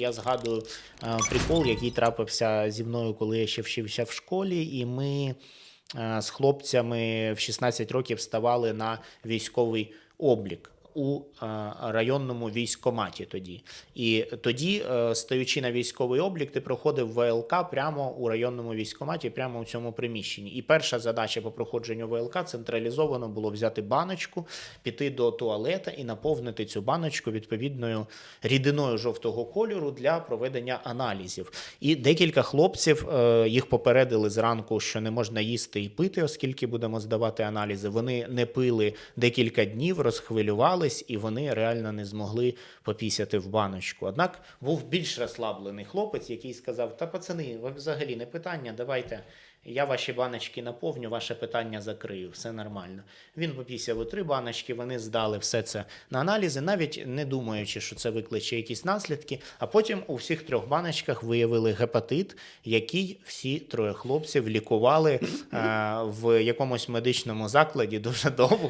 Я згадую е, прикол, який трапився зі мною, коли я ще вчився в школі, і ми е, з хлопцями в 16 років ставали на військовий облік. У районному військкоматі тоді. І тоді, е, стаючи на військовий облік, ти проходив ВЛК прямо у районному військкоматі, прямо у цьому приміщенні. І перша задача по проходженню ВЛК централізовано було взяти баночку, піти до туалета і наповнити цю баночку відповідною рідиною жовтого кольору для проведення аналізів. І декілька хлопців е, їх попередили зранку, що не можна їсти і пити, оскільки будемо здавати аналізи. Вони не пили декілька днів, розхвилювались, і вони реально не змогли попісяти в баночку. Однак був більш розслаблений хлопець, який сказав: Та пацани, взагалі не питання, давайте. Я ваші баночки наповню, ваше питання закрию, все нормально. Він попісяв у три баночки, вони здали все це на аналізи, навіть не думаючи, що це викличе якісь наслідки. А потім у всіх трьох баночках виявили гепатит, який всі троє хлопців лікували е, в якомусь медичному закладі дуже довго.